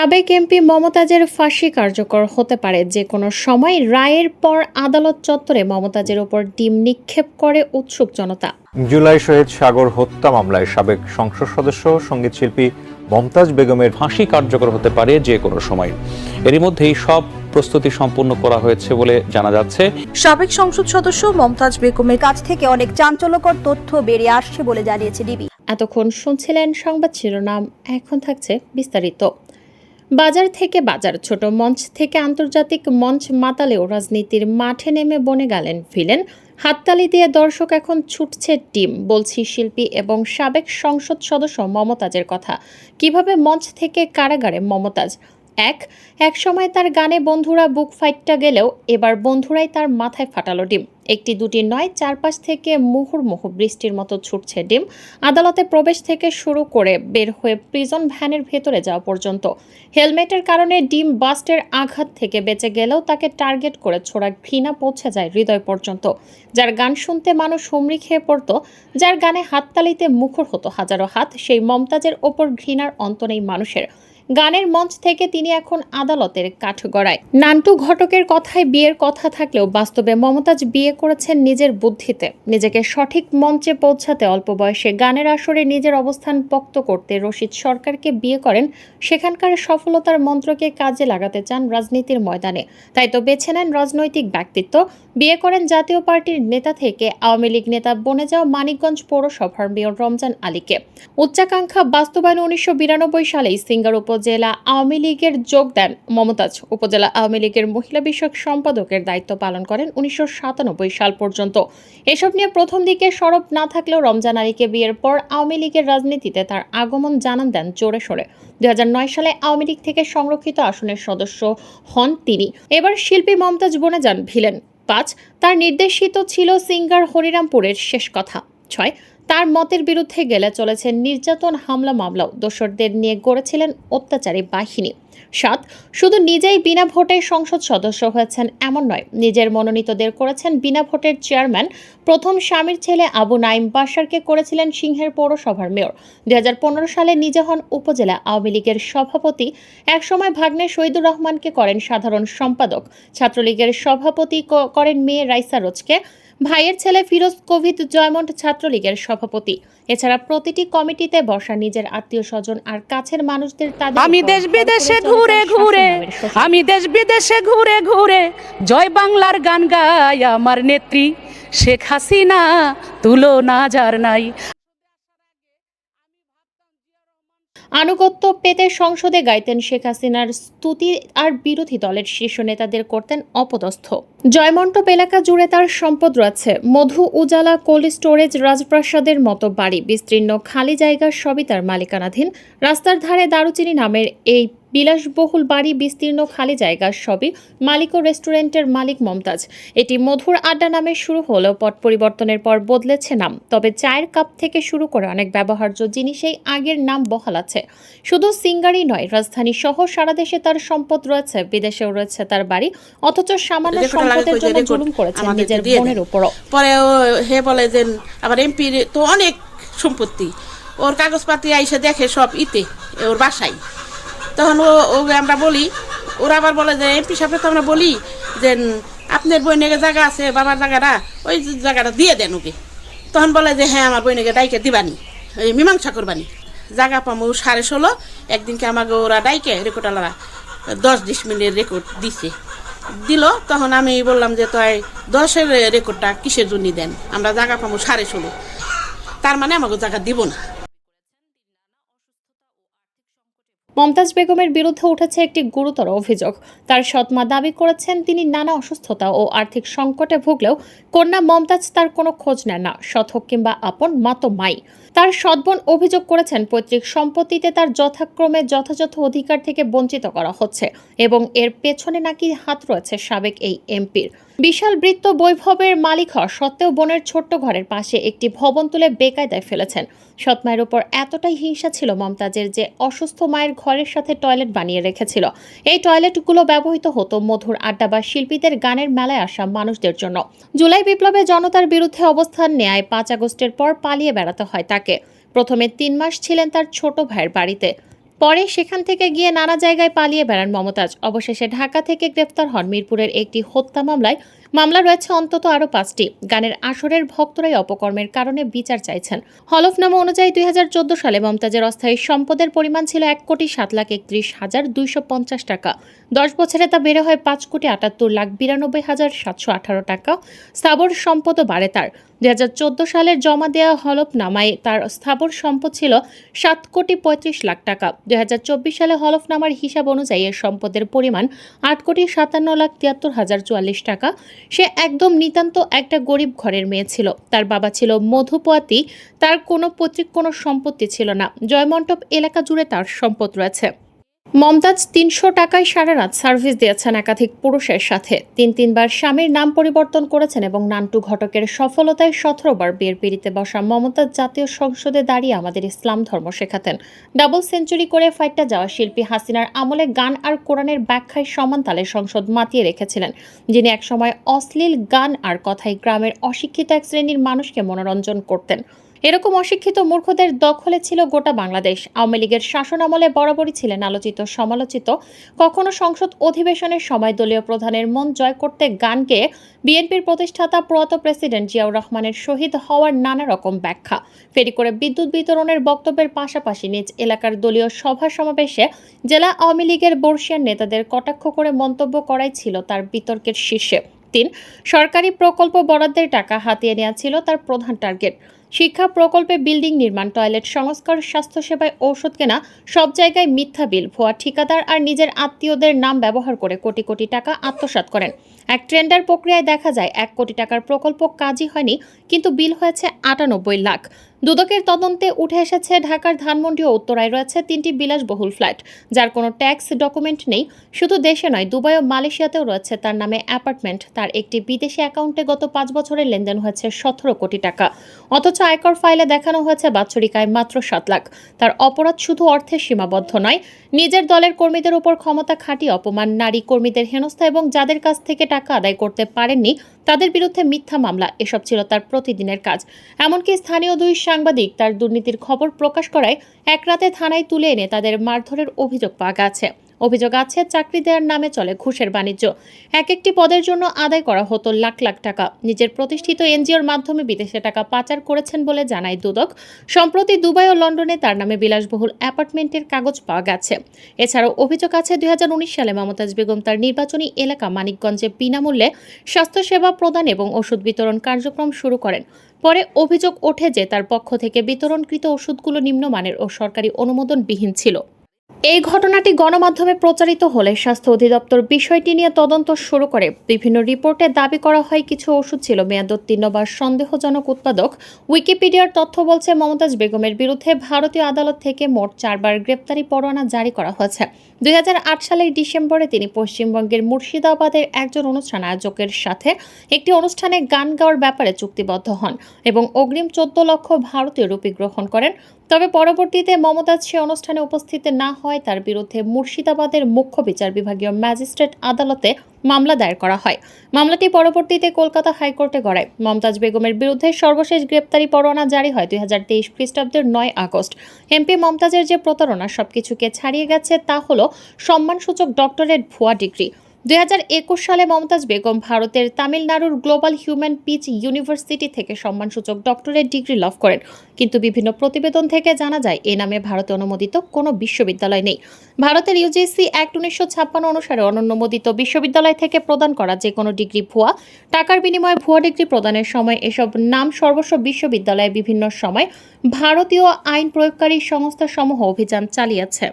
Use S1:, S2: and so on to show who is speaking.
S1: সাবেক এমপি মমতাজের ফাঁসি কার্যকর হতে পারে। যে কোনো সময় রায়ের পর আদালত চত্বরে মমতাজের ওপর ডিম নিক্ষেপ করে উৎসুক জনতা।
S2: জুলাই শহীদ সাগর হত্যা মামলায় সাবেক সংসদ সদস্য সংগীত শিল্পী মমতাজ বেগমের ফাঁসি কার্যকর হতে পারে যে কোনো সময়। এরই মধ্যেই সব প্রস্তুতি সম্পূর্ণ করা হয়েছে বলে জানা যাচ্ছে।
S3: সাবেক সংসদ সদস্য মমতাজ বেগমের
S4: কাছ থেকে অনেক চাঞ্চল্যকর তথ্য বেরিয়ে আসছে বলে জানিয়েছে ডিবি।
S1: এতক্ষণ শুনছিলেন সংবাদ শিরোনাম এখন থাকছে বিস্তারিত। বাজার থেকে বাজার, ছোট মঞ্চ থেকে আন্তর্জাতিক মঞ্চ মাতালেও রাজনীতির মাঠে নেমে বনে গেলেন ফিলেন হাততালি দিয়ে দর্শক এখন ছুটছে টিম, বলছি শিল্পী এবং সাবেক সংসদ সদস্য মমতাজের কথা। কীভাবে মঞ্চ থেকে কারাগারে মমতাজ? এক এক সময় তার গানে বন্ধুরা বুক ফাইটটা গেলেও এবার বন্ধুরাই তার মাথায় ফাটালো ডিম। একটি দুটি নয়, চারপাশ থেকে মুহুর্মুহু বৃষ্টির মতো ছুটছে ডিম। আদালতে প্রবেশ থেকে শুরু করে বের হয়ে প্রিজন ভ্যানের ভেতরে যাওয়া পর্যন্ত। হেলমেটের কারণে ডিম বাস্টের আঘাত থেকে বেঁচে গেলেও তাকে টার্গেট করে ছোড়া ঘৃণা পৌঁছে যায় হৃদয় পর্যন্ত। যার গান শুনতে মানুষ হুমড়ি খেয়ে পড়তো, যার গানে হাততালিতে মুখর হতো হাজারো হাত, সেই মমতাজের ওপর ঘৃণার অন্ত নেই মানুষের। গানের মঞ্চ থেকে তিনি এখন আদালতের কাঠগড়ায়। নান্টু ঘটকের কথায় বিয়ের কথা থাকলেও বাস্তবে মমতাজ বিয়ে করেছেন নিজের বুদ্ধিতে। নিজেকে সঠিক মঞ্চে পৌঁছাতে অল্প বয়সে গানের আসরে নিজের অবস্থান পোক্ত করতে রশিদ সরকারকে বিয়ে করেন। সেখানকার সফলতার মন্ত্রকে কাজে লাগাতে চান রাজনীতির ময়দানে। তাই তো বেছে নেন রাজনৈতিক ব্যক্তিত্ব। বিয়ে করেন জাতীয় পার্টির নেতা থেকে আওয়ামী লীগ নেতা বনে যাওয়া মানিকগঞ্জ পৌরসভার মেয়র রমজান আলীকে। উচ্চাকাঙ্ক্ষা বাস্তবায়ন উনিশশো সালেই সিঙ্গার উপজেলা আওয়ামী লীগের যোগ দেন মমতাজ। উপজেলা আওয়ামী লীগের মহিলা বিষয়ক সম্পাদকের দায়িত্ব পালন করেন উনিশশো সাতানব্বই সাল পর্যন্ত। এসব নিয়ে প্রথম দিকে সরব না থাকলেও রমজান আলীকে বিয়ের পর আওয়ামী লীগের রাজনীতিতে তার আগমন জানান দেন জোরে সোরে। দুই হাজার নয় সালে আওয়ামী লীগ থেকে সংরক্ষিত আসনের সদস্য হন তিনি। এবার শিল্পী মমতাজ বনে যান ভিলেন। পাঁচ, তার নির্দেশিত ছিল সিঙ্গার হরিরামপুরের শেষ কথা। ছয় তার মতের বিরুদ্ধে গেলে চলেছে নির্যাতন, হামলা, মামলাও। দোসরদের নিয়ে গড়েছিলেন অত্যাচারী বাহিনী। সাত, শুধু নিজেই বিনা ভোটে সংসদ সদস্য হয়েছেন এমন নয়, নিজের মনোনীতদের করেছেন বিনা ভোটের চেয়ারম্যান। প্রথম স্বামীর ছেলে আবু নাইম বাসারকে করেছিলেন সিংহের পৌরসভার মেয়র। দু হাজার পনেরো সালে নিজে হন উপজেলা আওয়ামী লীগের সভাপতি। একসময় ভাগ্নে শহীদুর রহমানকে করেন সাধারণ সম্পাদক। ছাত্রলীগের সভাপতি করেন মেয়ে রাইসা রোজকে ভাইয়ের ছেলে ফিরোজ কোভিদ জয়মন্ট ছাত্রলীগের সভাপতি। এছাড়া প্রতিটি কমিটিতে বসা নিজের আত্মীয় স্বজন আর কাছের মানুষদের তাদের
S5: আমি দেশ বিদেশে ঘুরে ঘুরে আমি দেশ বিদেশে ঘুরে ঘুরে জয় বাংলার গান গাই আমার নেত্রী শেখ হাসিনা তুলনা যার নাই।
S1: আনুগত্য পেতে সংসদে গাইতেন শেখ হাসিনার স্তুতি আর বিরোধী দলের শীর্ষ নেতাদের করতেন অপদস্থ। জয়মন্টপ এলাকা জুড়ে তার সম্পদ রয়েছে। মধু উজালা কোল্ড স্টোরেজ রাজপ্রাসাদের মতো বাড়ি। বিস্তীর্ণ খালি জায়গা সবই তার মালিকানাধীন। রাস্তার ধারে দারুচিনি নামের এই বিলাসবহুল বাড়ি বিস্তীর্ণ খালি জায়গা সবই মালিক ও রেস্টুরেন্টের মালিক মমতাজ। এটি মধুর আড্ডা নামে শুরু হলেও পট পরিবর্তনের পর বদলেছে নাম তবে চায়ের কাপ থেকে শুরু করে অনেক ব্যবহার্য জিনিসেই আগের নাম বহাল আছে। শুধু সিঙ্গারই নয় রাজধানী সহ সারা দেশে তার সম্পদ রয়েছে বিদেশেও রয়েছে তার বাড়ি অথচ সামান্য সম্পদের জন্য জুলুম
S6: আমাদেরকে
S1: নিজের বোনের উপরও।
S6: পরে হে বলে যে আবার এমপির তো অনেক সম্পত্তি ওর কাগজপাতি আইসে দেখে সব ইতে ওর বাসায়। তখন ও ওকে আমরা বলি, ওরা আবার বলে যে, এমপি সাহেব তো আমরা বলি যে আপনার বইনেকে জায়গা আছে, বাবার জায়গাটা, ওই জায়গাটা দিয়ে দেন ওকে। তখন বলে যে হ্যাঁ আমার বই বইনেকে ডাইকে দিবানি এই মীমাংসা করবানি। জায়গা পামু সাড়ে ষোলো একদিনকে আমাকে ওরা ডাইকে রেকর্ডালারা দশ বিশ মিনিটের রেকর্ড দিছে। দিল, তখন আমি বললাম যে, তাই দশের রেকর্ডটা কিসের জন্য দেন? আমরা জায়গা পাবো সাড়ে ষোলো। তার মানে আমাকে জায়গা দিব না।
S1: মমতাজ বেগমের বিরুদ্ধে উঠেছে একটি গুরুতর অভিযোগ। তার সৎমা দাবি করেছেন তিনি নানা অসুস্থতা ও আর্থিক সংকটে ভুগলেও কন্যা মমতাজ তার কোনো খোঁজ নেন না, সৎ হোক কিংবা আপন, মা তো মাই। তার সৎবোন অভিযোগ করেছেন পৈতৃক সম্পত্তিতে তার যথাক্রমে যথাযথ অধিকার থেকে বঞ্চিত করা হচ্ছে এবং এর পেছনে নাকি হাত রয়েছে সাবেক এই এমপির। বিশাল বৃত্ত বৈভবের মালিক হওয়া সত্ত্বেও বোনের ছোট্ট ঘরের পাশে একটি ভবন তুলে বেকায়দায় ফেলেছেন। সৎ মায়ের উপর এতটাই হিংসা ছিল মমতাজের যে অসুস্থ মায়ের ঘরের সাথে টয়লেট বানিয়ে রেখেছিল। এই টয়লেটগুলো ব্যবহৃত হতো মধুর আড্ডা বা শিল্পীদের গানের মেলায় আসা মানুষদের জন্য। জুলাই বিপ্লবে জনতার বিরুদ্ধে অবস্থান নেয় পাঁচ আগস্টের পর পালিয়ে বেড়াতে হয় তাকে। প্রথমে তিন মাস ছিলেন তার ছোট ভাইয়ের বাড়িতে। পরে সেখান থেকে গিয়ে নানা জায়গায় পালিয়ে বেড়ান মমতাজ। অবশেষে ঢাকা থেকে গ্রেপ্তার হন মিরপুরের একটি হত্যা মামলায় মামলা রয়েছে অন্তত আরও পাঁচটি। গানের আসরের ভক্তরাই অপকর্মের কারণে বিচার চাইছেন। হলফনামা অনুযায়ী দুই সালে মমতাজের অস্থায়ী সম্পদের পরিমাণ ছিল এক কোটি সাত লাখ একত্রিশ হাজার দুইশো পঞ্চাশ টাকা। দশ বছরে তা বেড়ে হয় পাঁচ কোটি আটাত্তর লাখ বিরানব্বই হাজার সাতশো আঠারো টাকা। স্থাবর সম্পদও বাড়ে তার। দুই সালের জমা দেওয়া হলফনামায় তার স্থাবর সম্পদ ছিল সাত কোটি পঁয়ত্রিশ লাখ টাকা। দুই হাজার চব্বিশ সালে হলফনামার হিসাব অনুযায়ী এর সম্পদের পরিমাণ আট কোটি সাতান্ন লাখ তিয়াত্তর হাজার চুয়াল্লিশ টাকা। সে একদম নিতান্ত একটা গরিব ঘরের মেয়ে ছিল। তার বাবা ছিল মধুপোয়াতি তার কোনো পৈতৃক কোনো সম্পত্তি ছিল না। জয়মণ্ডপ এলাকা জুড়ে তার সম্পদ রয়েছে। মমতাজ তিনশো টাকায় সারা রাত সার্ভিস দিয়েছেন একাধিক পুরুষের সাথে। তিন তিনবার স্বামীর নাম পরিবর্তন করেছেন এবং নান্টু ঘটকের সফলতায় সতেরোবার বিয়ের পিড়িতে বসা মমতাজ জাতীয় সংসদে দাঁড়িয়ে আমাদের ইসলাম ধর্ম শেখাতেন। ডাবল সেঞ্চুরি করে ফাইটটা যাওয়া শিল্পী হাসিনার আমলে গান আর কোরআনের ব্যাখ্যায় সমান তালে সংসদ মাতিয়ে রেখেছিলেন, যিনি একসময় অশ্লীল গান আর কথায় গ্রামের অশিক্ষিত এক শ্রেণির মানুষকে মনোরঞ্জন করতেন। এরকম অশিক্ষিত মূর্খদের দখলে ছিল গোটা বাংলাদেশ। আওয়ামী লীগের শাসন আমলে বরাবরই ছিলেন আলোচিত, সমালোচিত। কখনো সংসদ অধিবেশনের সময় দলীয় প্রধানের মন জয় করতে গান গেয়ে বিএনপির প্রতিষ্ঠাতা প্রয়াত প্রেসিডেন্ট জিয়াউর রহমানের শহীদ হওয়ার নানা রকম ব্যাখ্যা। ফেরি করে বিদ্যুৎ বিতরণের বক্তব্যের পাশাপাশি নিজ এলাকার দলীয় সভা সমাবেশে জেলা আওয়ামী লীগের বর্ষিয়ান নেতাদের কটাক্ষ করে মন্তব্য করাই ছিল তার বিতর্কের শীর্ষে। তিন, সরকারি প্রকল্প বরাদ্দের টাকা হাতিয়ে নেওয়া ছিল তার প্রধান টার্গেট। শিক্ষা প্রকল্পে বিল্ডিং নির্মাণ, টয়লেট সংস্কার, স্বাস্থ্যসেবায় ঔষধ কেনা, সব জায়গায় মিথ্যা বিল, ভুয়া ঠিকাদার আর নিজের আত্মীয়দের নাম ব্যবহার করে কোটি কোটি টাকা আত্মসাত করেন। এক ট্রেন্ডার প্রক্রিয়ায় দেখা যায়, এক কোটি টাকার প্রকল্প কাজই হয়নি, কিন্তু বিল হয়েছে আটানব্বই লাখ। দুদকের তদন্তে উঠে এসেছে ঢাকার ধানমন্ডি ও উত্তরায় রয়েছে তিনটি বিলাসবহুল ফ্ল্যাট যার কোনো ট্যাক্স ডকুমেন্ট নেই। শুধু দেশে নয়, দুবাই ও মালয়েশিয়াতেও রয়েছে তার নামে অ্যাপার্টমেন্ট। তার একটি বিদেশি অ্যাকাউন্টে গত পাঁচ বছরের লেনদেন হয়েছে সতেরো কোটি টাকা। অথচ আয়কর ফাইলে দেখানো হয়েছে বাৎসরিক আয় মাত্র সাত লাখ। তার অপরাধ শুধু অর্থে সীমাবদ্ধ নয়, নিজের দলের কর্মীদের উপর ক্ষমতা খাটিয়ে অপমান নারী কর্মীদের হেনস্থা এবং যাদের কাছ থেকে টাকা আদায় করতে পারেননি তাদের বিরুদ্ধে মিথ্যা মামলা, এসব ছিল তার প্রতিদিনের কাজ। এমনকি স্থানীয় দুই সাংবাদিক তার দুর্নীতির খবর প্রকাশ করায় এক রাতে থানায় তুলে এনে তাদের মারধরের অভিযোগ পাওয়া গেছে। অভিযোগ আছে চাকরি দেওয়ার নামে চলে ঘুষের বাণিজ্য। এক একটি পদের জন্য আদায় করা হতো লাখ লাখ টাকা। নিজের প্রতিষ্ঠিত এনজিওর মাধ্যমে বিদেশে টাকা পাচার করেছেন বলে জানায় দুদক। সম্প্রতি দুবাই ও লন্ডনে তার নামে বিলাসবহুল অ্যাপার্টমেন্টের কাগজ পাওয়া গেছে। এছাড়াও অভিযোগ আছে, দুই হাজার উনিশ সালে মমতাজ বেগম তার নির্বাচনী এলাকা মানিকগঞ্জে বিনামূল্যে স্বাস্থ্যসেবা প্রদান এবং ওষুধ বিতরণ কার্যক্রম শুরু করেন। পরে অভিযোগ ওঠে যে, তার পক্ষ থেকে বিতরণকৃত ওষুধগুলো নিম্নমানের ও সরকারি অনুমোদনবিহীন ছিল। এই ঘটনাটি গণমাধ্যমে প্রচারিত হলে স্বাস্থ্য অধিদপ্তর বিষয়টি নিয়ে তদন্ত শুরু করে। বিভিন্ন রিপোর্টে দাবি করা হয়, কিছু ওষুধ ছিল। মেয়াদোত্তীর্ণ বা সন্দেহজনক উৎপাদক। উইকিপিডিয়ার তথ্য বলছে, মমতাজ বেগমের বিরুদ্ধে ভারতীয় আদালত থেকে মোট চারবার গ্রেপ্তারি পরোয়ানা জারি করা হয়েছে। দুই হাজার আট সালের ডিসেম্বরে তিনি পশ্চিমবঙ্গের মুর্শিদাবাদের একজন অনুষ্ঠান আয়োজকের সাথে একটি অনুষ্ঠানে গান গাওয়ার ব্যাপারে চুক্তিবদ্ধ হন এবং অগ্রিম চোদ্দ লক্ষ ভারতীয় রুপি গ্রহণ করেন। তবে পরবর্তীতে মমতাজ সে অনুষ্ঠানে উপস্থিত না হয়, তার বিরুদ্ধে মুর্শিদাবাদের মুখ্য বিচার বিভাগীয় ম্যাজিস্ট্রেট আদালতে মামলা দায়ের করা হয়। মামলাটি পরবর্তীতে কলকাতা হাইকোর্টে গড়ায়। মমতাজ বেগমের বিরুদ্ধে সর্বশেষ গ্রেপ্তারি পরোয়ানা জারি হয় দুই হাজার তেইশ খ্রিস্টাব্দের নয় আগস্ট। এমপি মমতাজের যে প্রতারণা, সবকিছুকে ছাড়িয়ে গেছে, তা হলো সম্মানসূচক ডক্টরেট ভুয়া ডিগ্রি। একুশ সালে মমতাজ বেগম ভারতের তামিলনাড়ুর গ্লোবাল হিউম্যান পিচ ইউনিভার্সিটি থেকে সম্মানসূচক ডক্টরেট ডিগ্রি লাভ করেন। কিন্তু বিভিন্ন প্রতিবেদন থেকে জানা যায়, এ নামে ভারতে অনুমোদিত কোনো বিশ্ববিদ্যালয় নেই। ভারতের ইউজিসি অ্যাক্ট উনিশশো ছাপ্পান্ন অনুসারে অননুমোদিত বিশ্ববিদ্যালয় থেকে প্রদান করা যে কোনো ডিগ্রি ভুয়া, টাকার বিনিময়ে ভুয়া ডিগ্রি প্রদানের সময় এসব নাম সর্বস্ব বিশ্ববিদ্যালয়ে বিভিন্ন সময় ভারতীয় আইন প্রয়োগকারী সংস্থাসমূহ অভিযান চালিয়েছে।